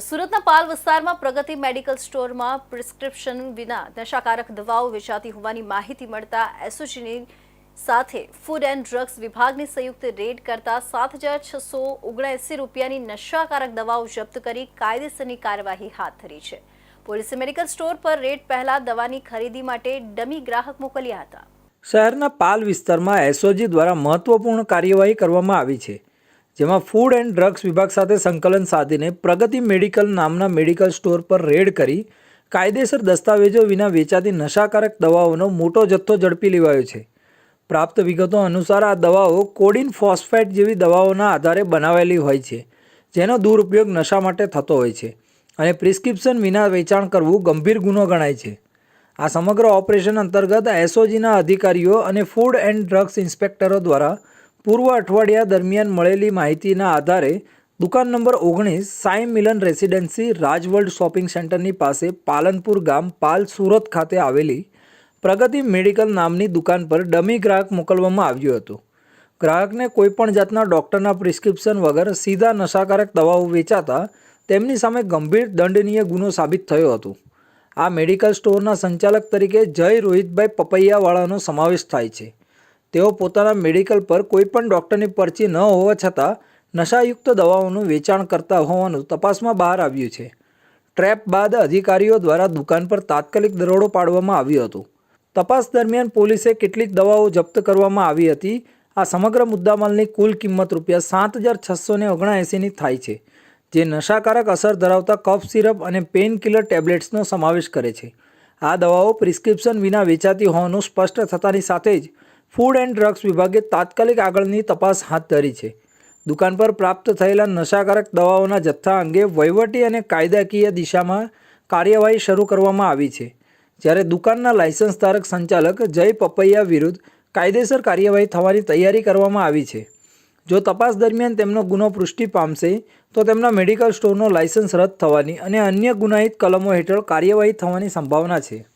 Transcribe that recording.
સુરતના પાલ વિસ્તારમાં પ્રગતિ મેડિકલ સ્ટોરમાં પ્રિસ્ક્રિપ્શન વિના નશાકારક દવાઓ વેચાતી હોવાની માહિતી મળતા એસઓજીની સાથે ફૂડ એન્ડ ડ્રગ્સ વિભાગની સંયુક્ત રેડ કરતા સાત હજાર છસો ઓગણએંસી રૂપિયાની નશાકારક દવાઓ જપ્ત કરી કાયદેસરની કાર્યવાહી હાથ ધરી છે. પોલીસે મેડિકલ સ્ટોર પર રેડ પહેલા દવાની ખરીદી માટે ડમી ગ્રાહક મોકલ્યા હતા. શહેરના પાલ વિસ્તારમાં એસઓજી દ્વારા મહત્વપૂર્ણ કાર્યવાહી કરવામાં આવી છે. જેમાં ફૂડ એન્ડ ડ્રગ્સ વિભાગ સાથે સંકલન સાધીને પ્રગતિ મેડિકલ નામના મેડિકલ સ્ટોર પર રેડ કરી કાયદેસર દસ્તાવેજો વિના વેચાતી નશાકારક દવાઓનો મોટો જથ્થો ઝડપી લેવાયો છે. પ્રાપ્ત વિગતો અનુસાર આ દવાઓ કોડિન ફોસ્ફેટ જેવી દવાઓના આધારે બનાવેલી હોય છે, જેનો દુરુપયોગ નશા માટે થતો હોય છે અને પ્રિસ્ક્રિપ્શન વિના વેચાણ કરવું ગંભીર ગુનો ગણાય છે. આ સમગ્ર ઓપરેશન અંતર્ગત એસઓજીના અધિકારીઓ અને ફૂડ એન્ડ ડ્રગ્સ ઇન્સ્પેક્ટરો દ્વારા પૂર્વ અઠવાડિયા દરમિયાન મળેલી માહિતીના આધારે દુકાન નંબર ઓગણીસ, સાઈ મિલન રેસિડેન્સી, રાજવર્લ્ડ શોપિંગ સેન્ટરની પાસે પાલનપુર ગામ પાલ સુરત ખાતે આવેલી પ્રગતિ મેડિકલ નામની દુકાન પર ડમી ગ્રાહક મોકલવામાં આવ્યું હતું. ગ્રાહકને કોઈપણ જાતના ડૉક્ટરના પ્રિસ્ક્રિપ્શન વગર સીધા નશાકારક દવાઓ વેચાતા તેમની સામે ગંભીર દંડનીય ગુનો સાબિત થયો હતો. આ મેડિકલ સ્ટોરના સંચાલક તરીકે જય રોહિતભાઈ પપૈયાવાળાનો સમાવેશ થાય છે. તેઓ પોતાના મેડિકલ પર કોઈપણ ડૉક્ટરની પરચી ન હોવા છતાં નશાયુક્ત દવાઓનું વેચાણ કરતા હોવાનું તપાસમાં બહાર આવ્યું છે. ટ્રેપ બાદ અધિકારીઓ દ્વારા દુકાન પર તાત્કાલિક દરોડો પાડવામાં આવ્યો હતો. તપાસ દરમિયાન પોલીસે કેટલીક દવાઓ જપ્ત કરવામાં આવી હતી. આ સમગ્ર મુદ્દામાલની કુલ કિંમત રૂપિયા સાત હજાર છસો ને ઓગણએંસીની થાય છે, જે નશાકારક અસર ધરાવતા કફ સિરપ અને પેઇન કિલર ટેબ્લેટ્સનો સમાવેશ કરે છે. આ દવાઓ પ્રિસ્ક્રિપ્શન વિના વેચાતી હોવાનું સ્પષ્ટ થતાની સાથે જ ફૂડ એન્ડ ડ્રગ્સ વિભાગે તાત્કાલિક આગળની તપાસ હાથ ધરી છે. દુકાન પર પ્રાપ્ત થયેલા નશાકારક દવાઓના જથ્થા અંગે વહીવટી અને કાયદાકીય દિશામાં કાર્યવાહી શરૂ કરવામાં આવી છે. જ્યારે દુકાનના લાયસન્સ ધારક સંચાલક જય પપૈયા વિરુદ્ધ કાયદેસર કાર્યવાહી થવાની તૈયારી કરવામાં આવી છે. જો તપાસ દરમિયાન તેમનો ગુનો પુષ્ટિ પામશે, તો તેમના મેડિકલ સ્ટોરનો લાયસન્સ રદ થવાની અને અન્ય ગુનાહિત કલમો હેઠળ કાર્યવાહી થવાની સંભાવના છે.